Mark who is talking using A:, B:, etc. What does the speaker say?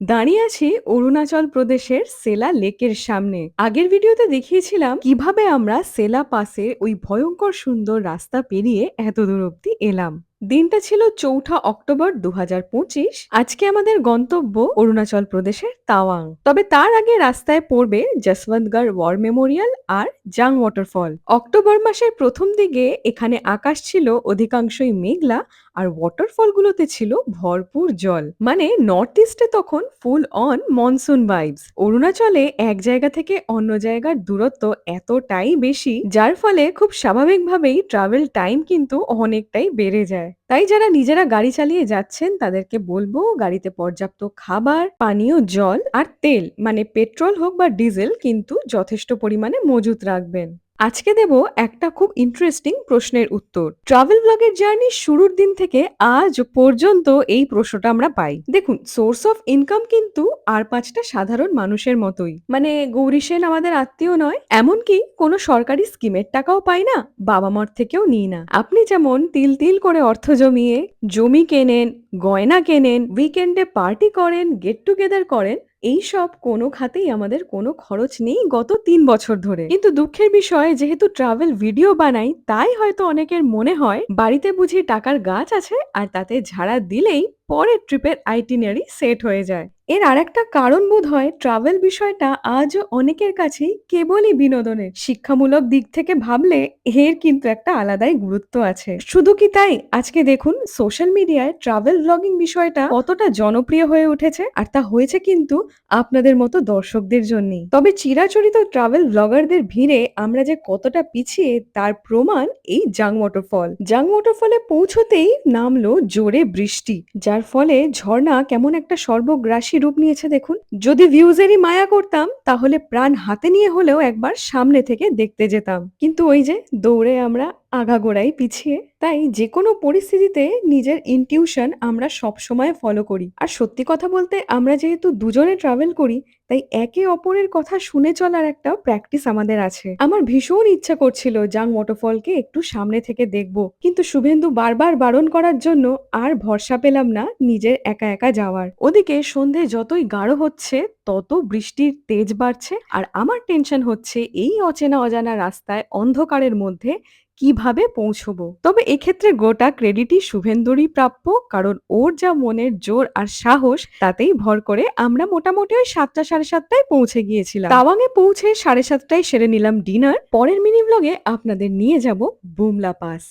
A: দাঁড়িয়ে আছি অরুণাচল প্রদেশের সেলা লেকের সামনে। আগের ভিডিওতে দেখিয়েছিলাম কীভাবে আমরা সেলা পাসে ওই ভয়ঙ্কর সুন্দর রাস্তা পেরিয়ে এত দূর অব্দি এলাম। দিনটা ছিল চৌঠা অক্টোবর দু হাজার পঁচিশ। আজকে আমাদের গন্তব্য অরুণাচল প্রদেশের তাওয়াং। তবে তার আগে রাস্তায় পড়বে যশবন্তগড় ওয়ার মেমোরিয়াল আর জাং ওয়াটারফল। অক্টোবর মাসের প্রথম দিকে এখানে আকাশ ছিল অধিকাংশই মেঘলা আর ওয়াটারফলগুলোতে ছিল ভরপুর জল। মানে নর্থ ইস্টে তখন ফুল অন মনসুন ভাইবস। অরুণাচলে এক জায়গা থেকে অন্য জায়গার দূরত্ব এতটাই বেশি, যার ফলে খুব স্বাভাবিকভাবেই ট্রাভেল টাইম কিন্তু অনেকটাই বেড়ে যায়। তাই যারা নিজেরা গাড়ি চালিয়ে যাচ্ছেন, তাদেরকে বলব গাড়িতে পর্যাপ্ত খাবার, পানীয়, জল আর তেল মানে পেট্রোল হোক বা ডিজেল, কিন্তু যথেষ্ট পরিমাণে মজুত রাখবেন। আজকে দেব একটা খুব ইন্টারেস্টিং প্রশ্নের উত্তর। ট্রাভেল ব্লগের জার্নি শুরুর দিন থেকে আজ পর্যন্ত এই প্রশ্নটা আমরা পাই। দেখুন সোর্স অফ ইনকাম কিন্তু আর পাঁচটা সাধারণ মানুষের মতোই। মানে গৌরী সেন আমাদের আত্মীয় নয়, এমনকি কোনো সরকারি স্কিমের টাকাও পাই না বাবা মার থেকেও নিই না। আপনি যেমন তিল তিল করে অর্থ জমিয়ে, জমি কেনেন, গয়না কেনেন উইকেন্ডে পার্টি করেন গেট টুগেদার করেন এই সব কোনো খাতেই আমাদের কোনো খরচ নেই গত তিন বছর ধরে। কিন্তু দুঃখের বিষয়, যেহেতু ট্রাভেল ভিডিও বানাই, তাই হয়তো অনেকের মনে হয়, বাড়িতে বুঝি টাকার গাছ আছে, আর তাতে ঝাড়া দিলেই পরের ট্রিপের আইটিনারি সেট হয়ে যায়। এর আরেকটা কারণ বোধ হয়, ট্রাভেল বিষয়টা আজও অনেকের কাছেই কেবলই বিনোদনের। শিক্ষামূলক দিক থেকে ভাবলে এর কিন্তু একটা আলাদাই গুরুত্ব আছে। শুধু কি তাই? আজকে দেখুন, সোশ্যাল মিডিয়ায় ট্রাভেল ব্লগিং বিষয়টা কতটা জনপ্রিয় হয়ে উঠেছে আর তা হয়েছে কিন্তু আপনাদের মতো দর্শকদের জন্যই। তবে চিরাচরিত ট্রাভেল ব্লগারদের ভিড়ে আমরা যে কতটা পিছিয়ে তার প্রমাণ এই জাং ওয়াটারফল জাং ওয়াটারফলে পৌঁছতেই নামলো জোরে বৃষ্টি, যার ফলে ঝর্ণা কেমন একটা সর্বগ্রাসী রূপ নিয়েছে দেখুন। যদি ভিউজেরই মায়া করতাম, তাহলে প্রাণ হাতে নিয়ে হলেও একবার সামনে থেকে দেখতে যেতাম। কিন্তু ওই যে দৌড়ে আমরা আগাগোড়াই পিছিয়ে। তাই যে কোনো পরিস্থিতিতে নিজের ইনটিউশন আমরা সবসময় ফলো করি। আর সত্যি কথা বলতে আমরা যেহেতু দুজনে ট্রাভেল করি, তাই একে অপরের কথা শুনে চলার একটা প্র্যাকটিস আমাদের আছে। আমার ভীষণ ইচ্ছা করছিল জাং ওয়াটারফলকে একটু সামনে থেকে দেখব। কিন্তু শুভেন্দু বারবার বারণ করার জন্য আর ভরসা পেলাম না নিজের একা একা যাওয়ার। ওদিকে সন্ধে যতই গাঢ় হচ্ছে, তত বৃষ্টির তেজ বাড়ছে। আর আমার টেনশন হচ্ছে এই অচেনা অজানা রাস্তায় অন্ধকারের মধ্যে কীভাবে পৌঁছবো? তবে এক্ষেত্রে গোটা ক্রেডিটই শুভেন্দুরই প্রাপ্য, কারণ ওর যা মনের জোর আর সাহস, তাতেই ভর করে আমরা মোটামুটি ওই সাতটা সাড়ে সাতটায় পৌঁছে গিয়েছিলাম। তাওয়াং এ পৌঁছে সাড়ে সাতটায় সেরে নিলাম ডিনার পরের মিনি ব্লগে আপনাদের নিয়ে যাব বুমলা পাস।